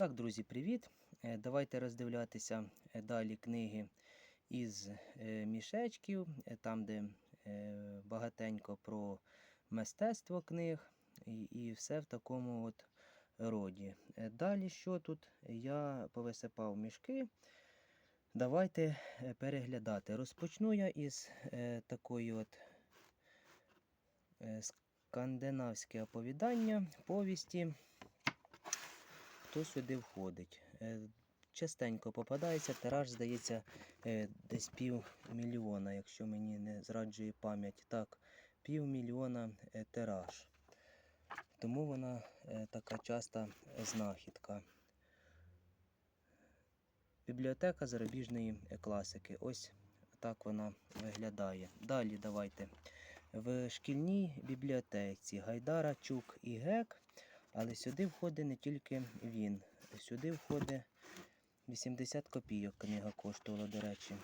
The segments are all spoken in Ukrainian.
Так, друзі, привіт! Е, Давайте роздивлятися е, далі книги із е, мішечків, там, де багатенько про мистецтво книг і, все в такому от роді. Далі що тут? Я повисипав мішки. Давайте переглядати. Розпочну я із такої от скандинавське оповідання, повісті хто сюди входить. Е, Частенько попадається, тираж, здається, е, десь пів мільйона, якщо мені не зраджує пам'ять. Так, пів мільйона е, тираж. Тому вона така часта знахідка. Бібліотека зарубіжної класики. Ось так вона виглядає. Далі давайте. В шкільній бібліотеці Гайдара, Чук і Гек. Але сюди входить не тільки він. Сюди входить 80 копійок книга коштувала, до речі.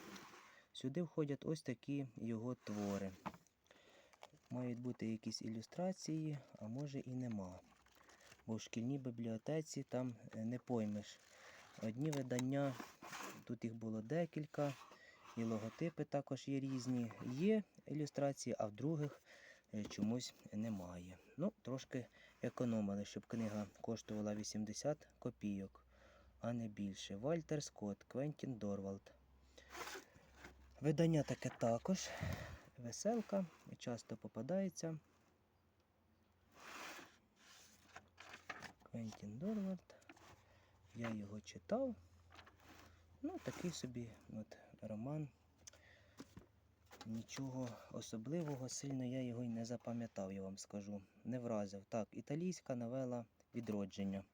Сюди входять ось такі його твори. Мають бути якісь ілюстрації, а може і нема. Бо в шкільній бібліотеці там не поймеш. Одні видання, тут їх було декілька, і логотипи також є різні. Є ілюстрації, а в других е, чомусь немає. Ну, трошки економили, щоб книга коштувала 80 копійок, а не більше. Вальтер Скотт, Квентін Дорвалд. Видання таке також. Веселка, часто попадається. Квентін Дорвалд. Я його читав. Ну, такий собі от, роман. Нічого особливого, сильно я його й не запам'ятав, я вам скажу. Не вразив. Так, італійська новела відродження.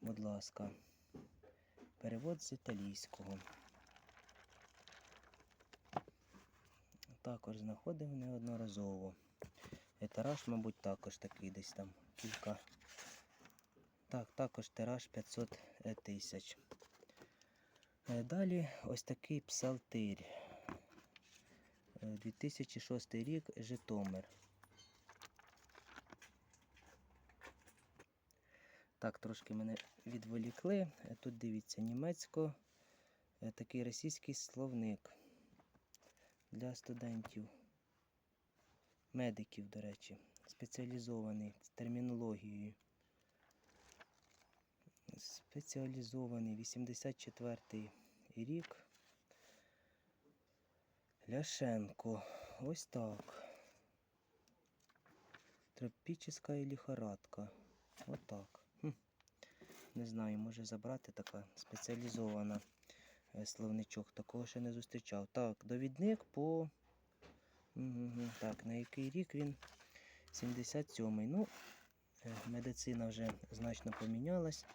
Будь ласка. Перевод з італійського. Також знаходив неодноразово. І Тираж, мабуть, також такий десь там кілька. Так, також тираж 500 тисяч. Е, Далі ось такий псалтир. Е, 2006 рік Житомир. Так, трошки мене відволікли. Тут дивіться німецько. е, Такий російський словник для студентів. Медиків, до речі, спеціалізований з термінологією. Спеціалізований 84 рік. Ляшенко. Ось так. Тропічна лихорадка. Отак. Не знаю, може забрати така спеціалізована е, словничок. Такого ще не зустрічав. Так, довідник по. Так, на який рік він? 77-й. Ну, е, медицина вже значно помінялась.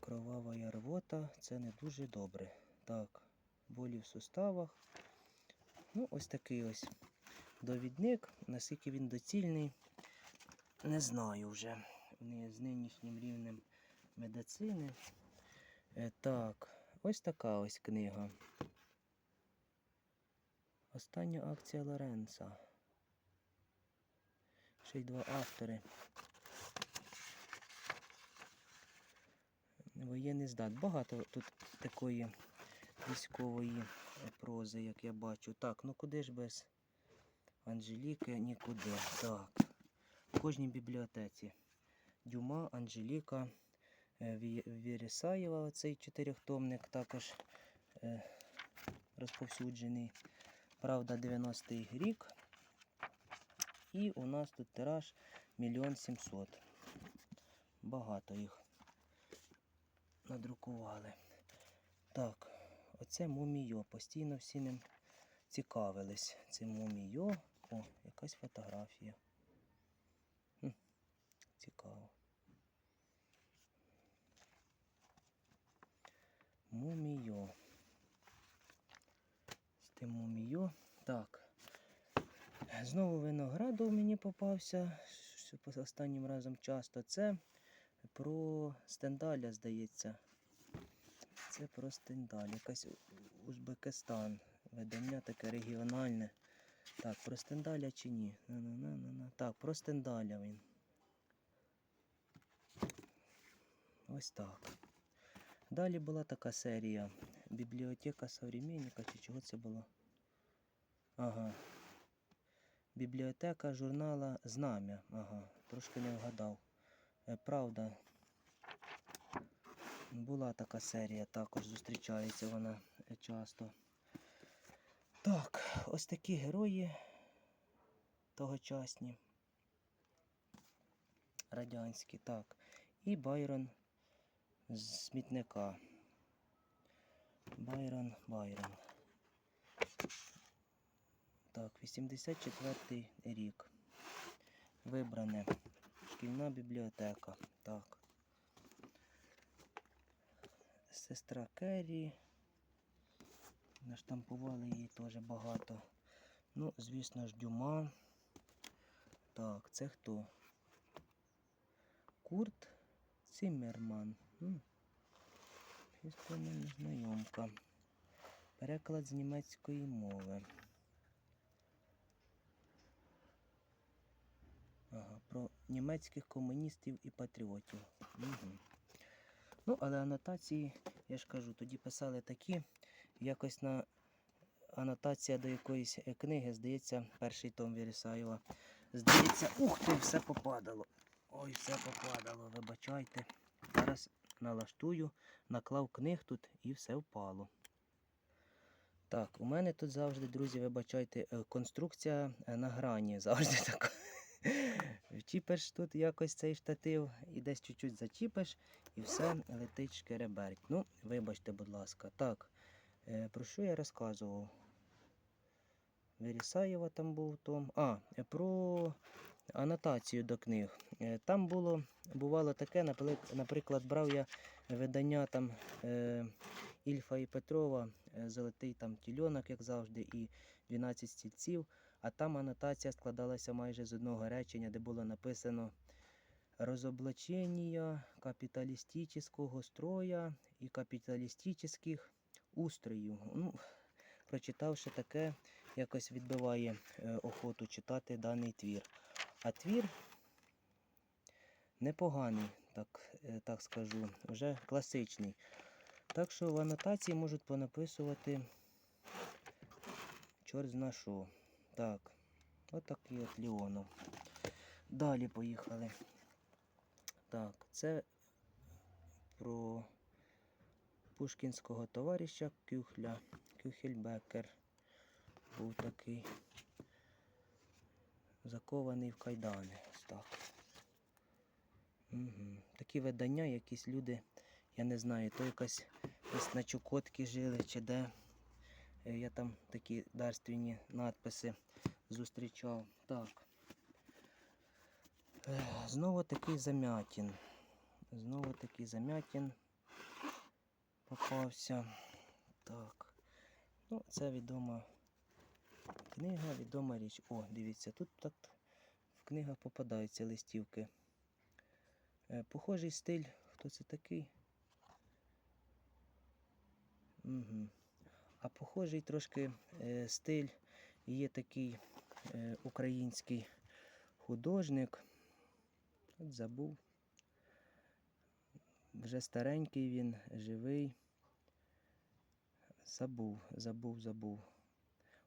Кровава рвота це не дуже добре. Так, болі в суставах. Ну, ось такий ось довідник. Наскільки він доцільний, не знаю вже. З нинішнім рівнем медицини. Е, так, ось така ось книга. Остання акція Лоренца. Ще й два автори. Воєнний здат. Багато тут такої військової прози, як я бачу. Так, ну куди ж без Анжеліки нікуди. Так. В кожній бібліотеці. Дюма, Анжеліка, е, Вірісаєва, оцей чотирьохтомник також е, розповсюджений. Правда, 90-й рік. І у нас тут тираж мільйон сімсот. Багато їх надрукували. Так, оце мумійо. Постійно всі ним цікавились. Це мумійо. О, якась фотографія. Хм, цікаво. Мумійо. З тим мумійо. Так. Знову виноградов мені попався. Останнім разом часто. Це про Стендаля, здається. Це про Стендаль. Якась Узбекистан. Видання таке регіональне. Так, про Стендаля чи ні? На-на-на-на-на. Так, про Стендаля він. Ось так. Далі була така серія Бібліотека современника, чи чого це було? Ага. Бібліотека журнала Знам'я. Ага, трошки не вгадав. Е, Правда. Була така серія, також зустрічається вона е, часто. Так, ось такі герої тогочасні. Радянські, так. І Байрон з смітника. Байрон, Байрон. Так, 84 рік. Вибране. Шкільна бібліотека. Так. Сестра Керрі. Наштампували її теж багато. Ну, звісно ж, Дюма. Так, це хто? Курт Циммерман. М. Щось мене знайомка. Переклад з німецької мови. Ага, про німецьких комуністів і патріотів. Угу. Ну, але анотації, я ж кажу, тоді писали такі, якось на анотація до якоїсь е, книги, здається, перший том Вірісаєва. Здається, ух ти, все попадало. Ой, все попадало, вибачайте. Зараз налаштую, наклав книг тут і все впало. Так, у мене тут завжди, друзі, вибачайте, е, конструкція е, на грані завжди така. Вчіпиш тут якось цей штатив і десь чуть-чуть зачіпиш, і все летить шкереберть. Ну, вибачте, будь ласка. Так, е, про що я розказував? Верісаєва там був том. А, е, про анотацію до книг. Е, Там було, бувало таке, наприклад, брав я видання там Ільфа і Петрова, Золотий там тільонок, як завжди, і 12 стільців. А там анотація складалася майже з одного речення, де було написано розоблачення капіталістичного строя і капіталістичних устроїв. Ну, прочитавши таке, якось відбиває е, охоту читати даний твір. А твір непоганий, так, е, так скажу, вже класичний. Так що в анотації можуть понаписувати чорт зна що. Так, отакий от Леонов. Далі поїхали. Так, це про пушкінського товариша Кюхля. Кюхельбекер був такий закований в кайдани. Ось так. Угу. Такі видання, якісь люди, я не знаю, то якась десь на Чукотці жили чи де. Е, Я там такі дарственні надписи зустрічав. Так. Е, Знову такий замятін. Знову такий замятін попався. Так. Ну, це відома книга, відома річ. О, дивіться, тут так в книгах попадаються листівки. Е, Похожий стиль. Хто це такий? Угу. А похожий трошки е, стиль є такий український художник. От забув. Вже старенький він, живий. Забув, забув, забув.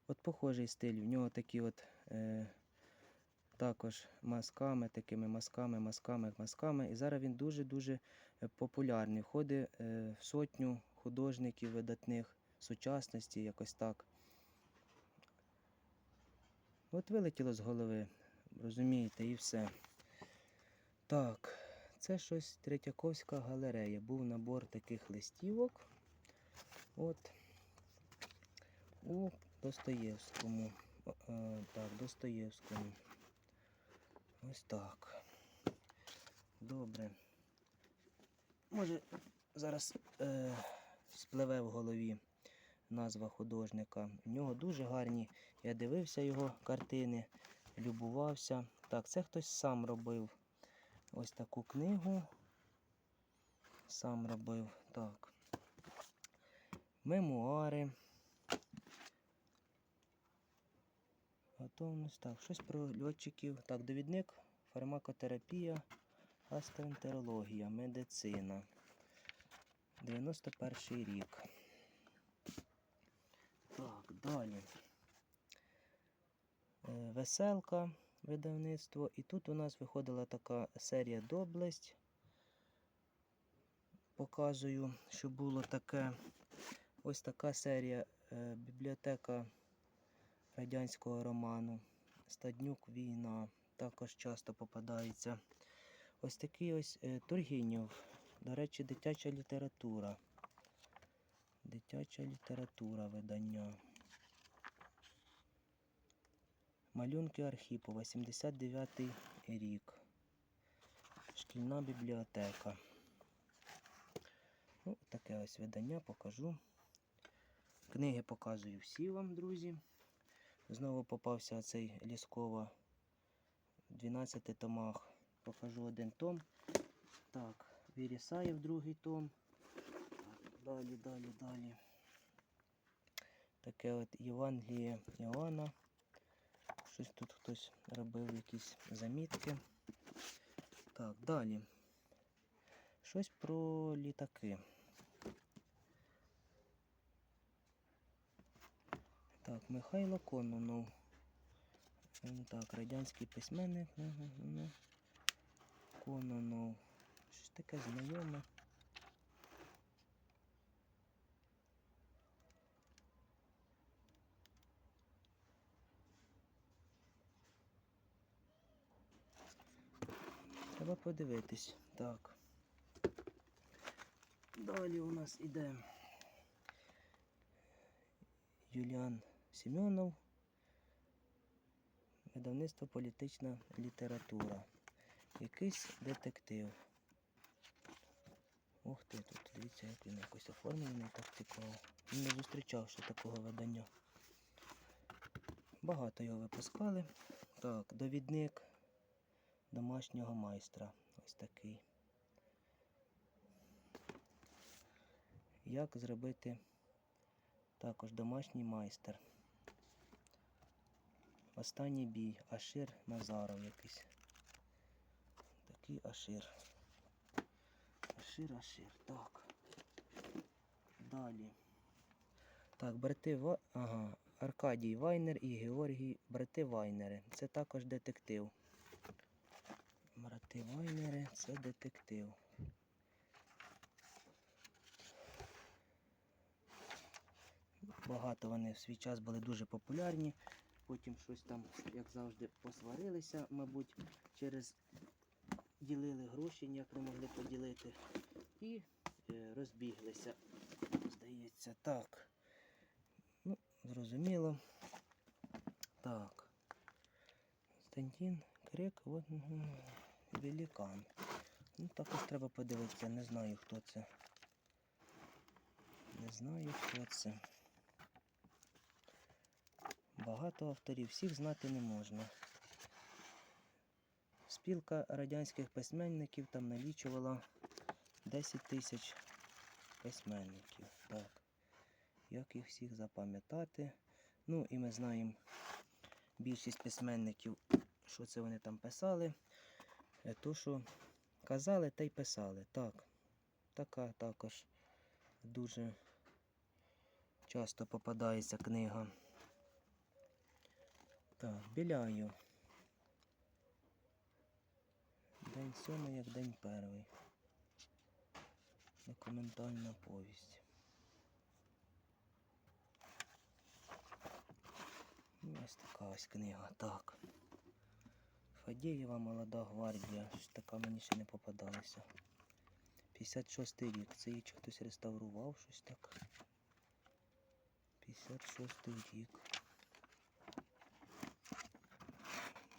От похожий стиль. В нього такі от е, також масками, такими масками, масками, масками. І зараз він дуже-дуже е, популярний. Входить е, в сотню художників видатних сучасності, якось так. От вилетіло з голови, розумієте, і все. Так, це щось Третьяковська галерея. Був набор таких листівок. От у Достоєвському. О, е, Так, Достоєвському. Ось так. Добре. Може, зараз е, спливе в голові назва художника. У нього дуже гарні. Я дивився його картини, любувався. Так, це хтось сам робив ось таку книгу. Сам робив. Так. Мемуари. Готовність. Так, щось про льотчиків. Так, довідник, фармакотерапія, гастроентерологія, медицина. 91 рік. Далі. Е, Веселка видавництво. І тут у нас виходила така серія Доблесть. Показую, що було таке. Ось така серія е, бібліотека радянського роману. Стаднюк війна. Також часто попадається. Ось такий ось е, Тургенєв. До речі, дитяча література. Дитяча література видання. Малюнки Архіпова, 79-й рік. Шкільна бібліотека. Ну, таке ось видання покажу. Книги показую всі вам, друзі. Знову попався цей Ліскова 12 томах. Покажу один том. Так, Вірісаєв другий том. Далі, далі, далі. Таке от Євангеліє Іоанна. Щось тут хтось робив якісь замітки. Так, далі. Щось про літаки. Так, Михайло Кононов. Так, радянський письменник. Кононов. Щось таке знайоме. Треба подивитись. Так. Далі у нас іде Юліан Семенов. Видавництво політична література. Якийсь детектив. Ух ти, тут дивіться, як він якось оформлений, так цікаво. Він Не зустрічав ще такого видання. Багато його випускали. Так, довідник домашнього майстра. Ось такий. Як зробити також домашній майстер. Останній бій. Ашир Назаров якийсь. Такий Ашир. Ашир, Ашир. Так. Далі. Так, брати Ва... Ага. Аркадій Вайнер і Георгій брати Вайнери. Це також детектив. Брати це детектив. Багато вони в свій час були дуже популярні. Потім щось там, як завжди, посварилися, мабуть, через ділили гроші, ніяк не могли поділити. І е, розбіглися. Здається, так. Ну, зрозуміло. Так. Константин Крик, от, мгм, великан. Ну, також треба подивитися, не знаю, хто це. Не знаю, хто це. Багато авторів, всіх знати не можна. Спілка радянських письменників там налічувала 10 тисяч письменників. Так. Як їх всіх запам'ятати? Ну і ми знаємо більшість письменників, що це вони там писали. Е, То, що казали, та й писали. Так. Така також дуже часто попадається книга. Так, Біляю. День сьомий, як день перший. Документальна повість. Ну, Ось така ось книга. Так. Фадєєва молода гвардія. Щось така мені ще не попадалася. 56 рік. Це її чи хтось реставрував щось так. 56 рік.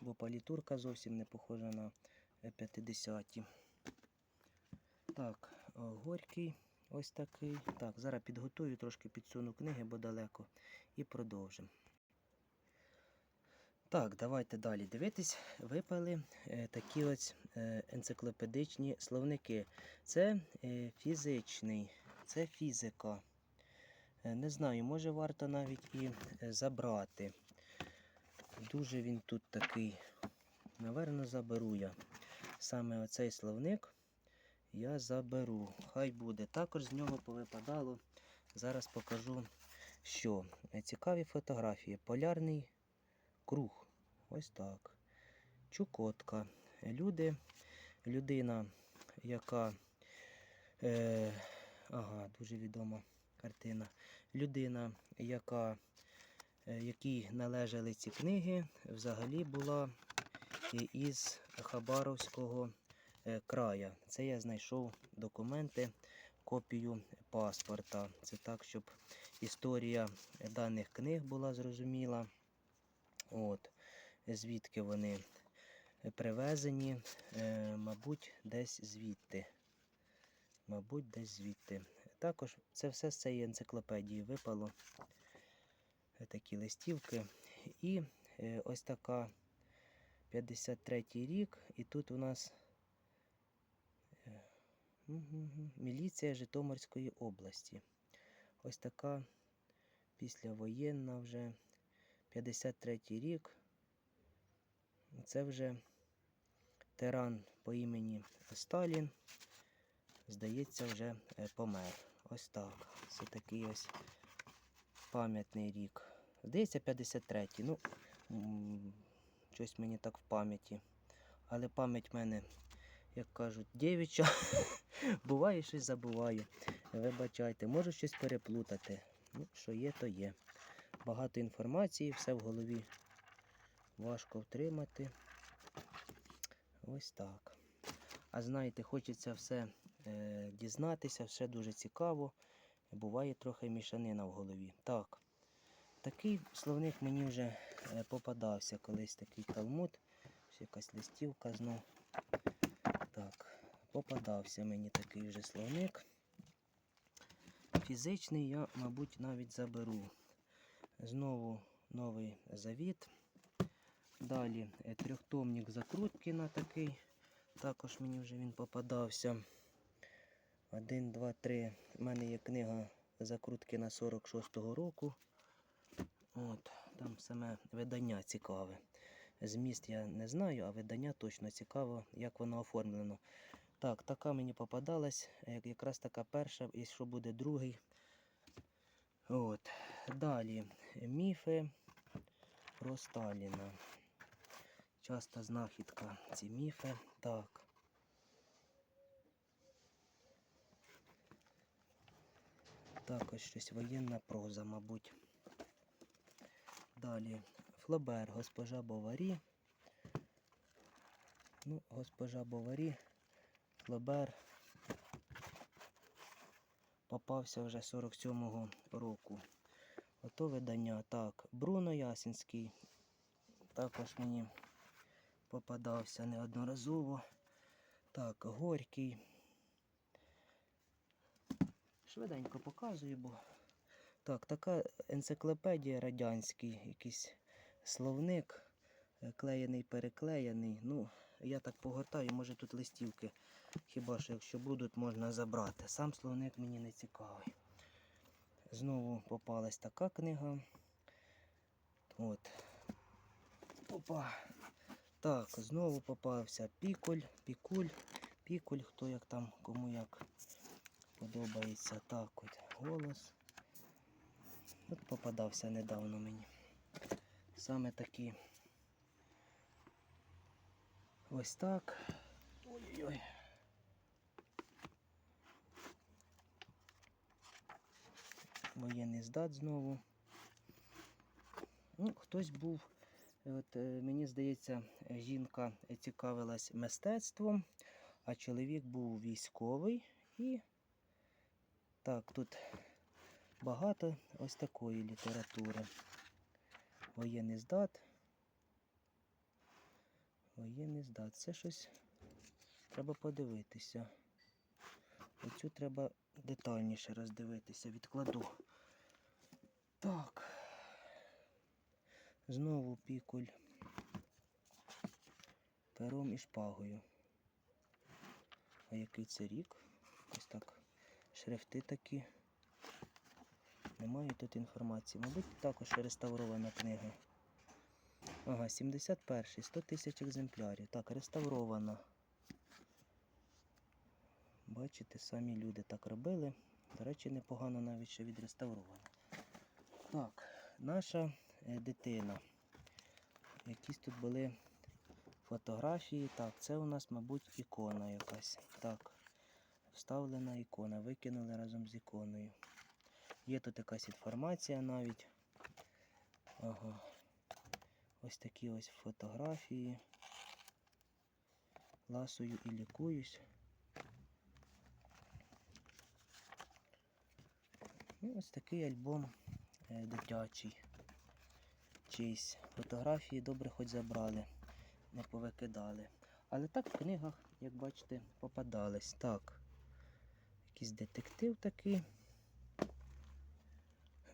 Бо палітурка зовсім не похожа на 50-ті. Так, горький ось такий. Так, зараз підготую, трошки підсуну книги, бо далеко, і продовжимо. Так, давайте далі дивитись. Випали е, такі ось е, енциклопедичні словники. Це е, фізичний, це фізика. Не знаю, може варто навіть і забрати. Дуже він тут такий. Наверно, заберу я саме оцей словник. я заберу. Хай буде. Також з нього повипадало. Зараз покажу, що цікаві фотографії. Полярний круг. Ось так. Чукотка. Люди, людина, яка. Е, ага, дуже відома картина. Людина, яка, е, якій належали ці книги, взагалі була із Хабаровського е, края. Це я знайшов документи, копію паспорта. Це так, щоб історія даних книг була зрозуміла. От, звідки вони привезені, е, мабуть, десь звідти. Мабуть, десь звідти. Також це все з цієї енциклопедії випало. Такі листівки. І е, ось така 53 й рік. І тут у нас е, міліція Житомирської області. Ось така післявоєнна вже 53 й рік. Це вже тиран по імені Сталін. Здається, вже е, помер. Ось так. Це такий ось пам'ятний рік. Здається, 53-й. Ну, щось мені так в пам'яті. Але пам'ять в мене, як кажуть, дівча. Буває, щось забуваю. Вибачайте, можу щось переплутати. Ну, що є, то є. Багато інформації, все в голові важко втримати. Ось так. А знаєте, хочеться все е, дізнатися, все дуже цікаво. Буває трохи мішанина в голові. Так, такий словник мені вже е, попадався колись такий талмуд. Ось якась листівка знов. Так, попадався мені такий вже словник. Фізичний я, мабуть, навіть заберу. Знову новий завіт. Далі е, трьохтомник закрутки на такий. Також мені вже він попадався. Один, два, три. У мене є книга закрутки на 46-го року. От, там саме видання цікаве. Зміст я не знаю, а видання точно цікаво, як воно оформлено. Так, така мені попадалась, е, якраз така перша, і що буде другий. От. Далі міфи про Сталіна. Часта знахідка ці міфи. Так. Також щось воєнна проза, мабуть. Далі Флобер, госпожа Боварі. Ну, госпожа Боварі, Флобер попався вже 47-го року. Ото видання. Так, Бруно Ясінський. Також мені попадався неодноразово. Так, Горький. Швиденько показую, бо. Так, така енциклопедія радянський, якийсь словник, е, клеєний, переклеєний. Ну, я так погортаю, може тут листівки. Хіба що якщо будуть, можна забрати. Сам словник мені не цікавий. Знову попалась така книга. От. Опа. Так, знову попався пікуль, пікуль, пікуль, хто як там, кому як подобається. Так от, голос. От попадався недавно мені. Саме такі. Ось так. Ой-ой-ой. Воєнний здат знову. Ну, хтось був, от, е, мені здається, жінка цікавилась мистецтвом, а чоловік був військовий і так, тут багато ось такої літератури. Воєнний здат. Воєнний здат. Це щось треба подивитися. Оцю треба детальніше роздивитися. Відкладу. Так. Знову пікуль. Пером і шпагою. А який це рік? Ось так. Шрифти такі. Немає тут інформації. Мабуть, також реставрована книга. Ага, 71 100 тисяч екземплярів. Так, реставрована. Бачите, самі люди так робили. До речі, непогано навіть що відреставровано. Так, наша дитина. Якісь тут були фотографії. Так, це у нас, мабуть, ікона якась. Так, вставлена ікона, викинули разом з іконою. Є тут якась інформація навіть. Ага. Ось такі ось фотографії. Ласую і лікуюсь. Ну, ось такий альбом е, дитячий. Чийсь. Фотографії добре хоч забрали, не повикидали. Але так в книгах, як бачите, попадались. Так. Якийсь детектив такий.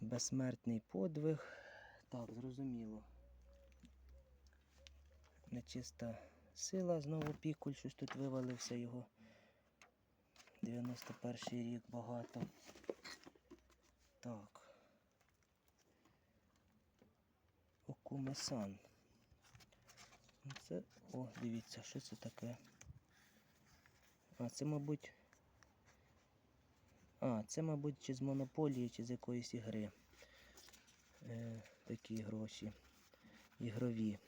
Безсмертний подвиг. Так, зрозуміло. Нечиста сила, знову пікуль, щось тут вивалився його. 91 рік багато. Так. Окуме-сан. Ну, Це. О, дивіться, що це таке. А, це, мабуть. А, це, мабуть, чи з монополії, чи з якоїсь ігри. Е, такі гроші. Ігрові.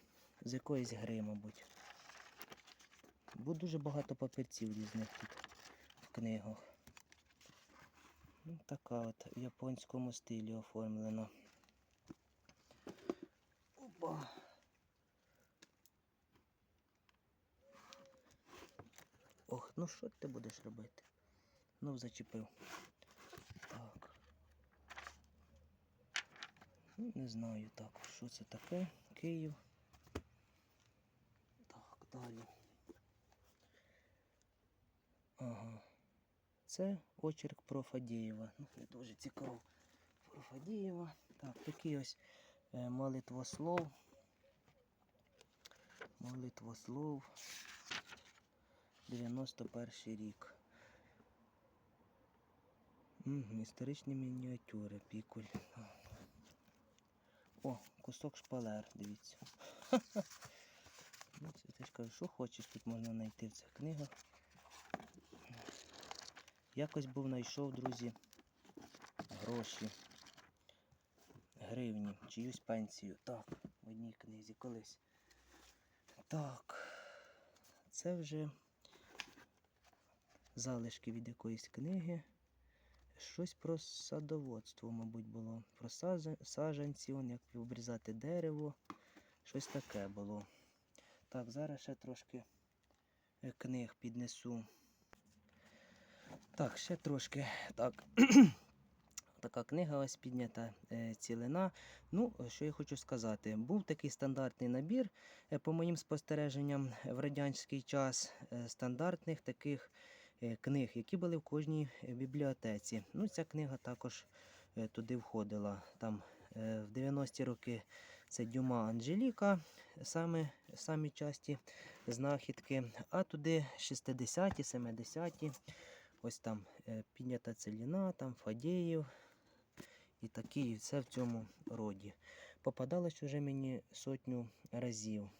З якоїсь гри, мабуть. Бо дуже багато папірців різних тут в книгах. Ну, така от в японському стилі оформлена. Опа. Ох, ну що ти будеш робити? Ну, зачепив. Так. Ну, не знаю так, що це таке. Київ. Так, далі. Ага. Це очерк про Фадієва. Ну, не дуже цікаво. Про Фадієва. Так, такий ось е, молитвослов. Молитвослов. 91 рік. Історичні мініатюри, пікуль. О, кусок шпалер, дивіться. Ну, це ти ж кажу, що хочеш, тут можна знайти в цих книгах. Якось був знайшов, друзі, гроші, гривні, чиюсь пенсію. Так, в одній книзі колись. Так, це вже залишки від якоїсь книги. Щось про садоводство, мабуть, було. Про саджанці, як обрізати дерево. Щось таке було. Так, зараз ще трошки е, книг піднесу. Так, ще трошки. Так. Така книга ось піднята е, цілина. Ну, що я хочу сказати, був такий стандартний набір, е, по моїм спостереженням, в радянський час стандартних таких книг, які були в кожній е, бібліотеці. Ну, ця книга також е, туди входила. Там е, в 90-ті роки це Дюма Анжеліка, саме, самі часті знахідки, а туди 60-ті, 70-ті. Ось там е, піднята целіна, там Фадєєв і такі, і все в цьому роді. Попадалось уже мені сотню разів.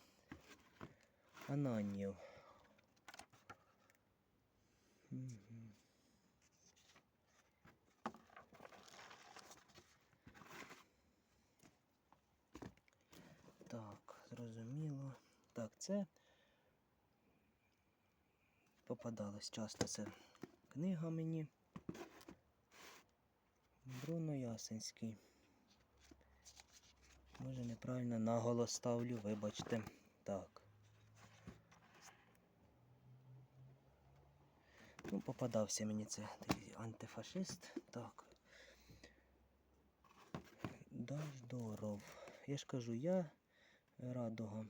Ананів. Так, зрозуміло. Так, це попадалось часто це книга мені. Бруно Ясенський. Може неправильно наголос ставлю, вибачте. Так. Ну, попадався мені це такий антифашист. Так. Даждоров. Я ж кажу, я радуга.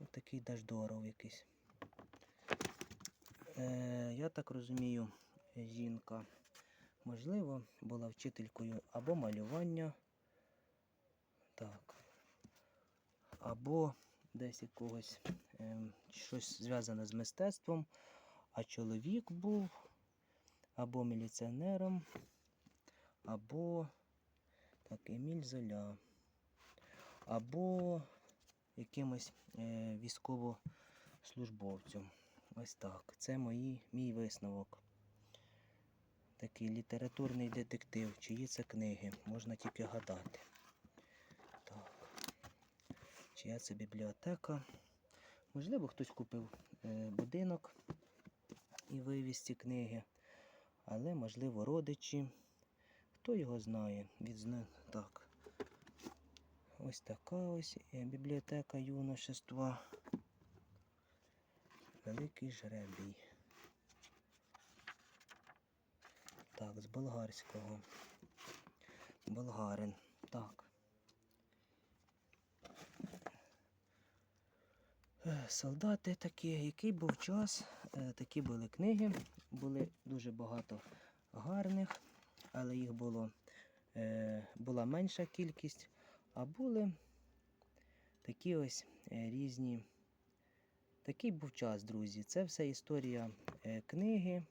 Ось такий Даждоров якийсь. Е, я так розумію, жінка, можливо, була вчителькою або малювання, так, або десь якогось ем, щось зв'язане з мистецтвом, а чоловік був або міліціонером, або так, Еміль Золя, або якимось е, військовослужбовцем. Ось так. Це мої, мій висновок. Такий літературний детектив. Чиї це книги? Можна тільки гадати. Так. Чия це бібліотека? Можливо, хтось купив е, будинок і вивіз ці книги. Але, можливо, родичі. Хто його знає? Відзна... Так. Ось така ось бібліотека юношества. Великий жребій. Так, з болгарського. Болгарин. Так. Е, Солдати такі, який був час, е, такі були книги, були дуже багато гарних, але їх було, е, була менша кількість, а були такі ось е, різні. Такий був час, друзі. Це все історія книги.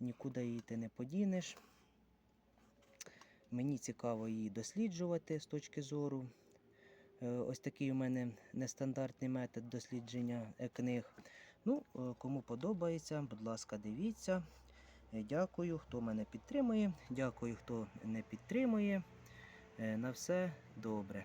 Нікуди її ти не подінеш. Мені цікаво її досліджувати з точки зору. Е, Ось такий у мене нестандартний метод дослідження е, книг. Ну, е, кому подобається, будь ласка, дивіться. Дякую, хто мене підтримує. Дякую, хто не підтримує. На все добре.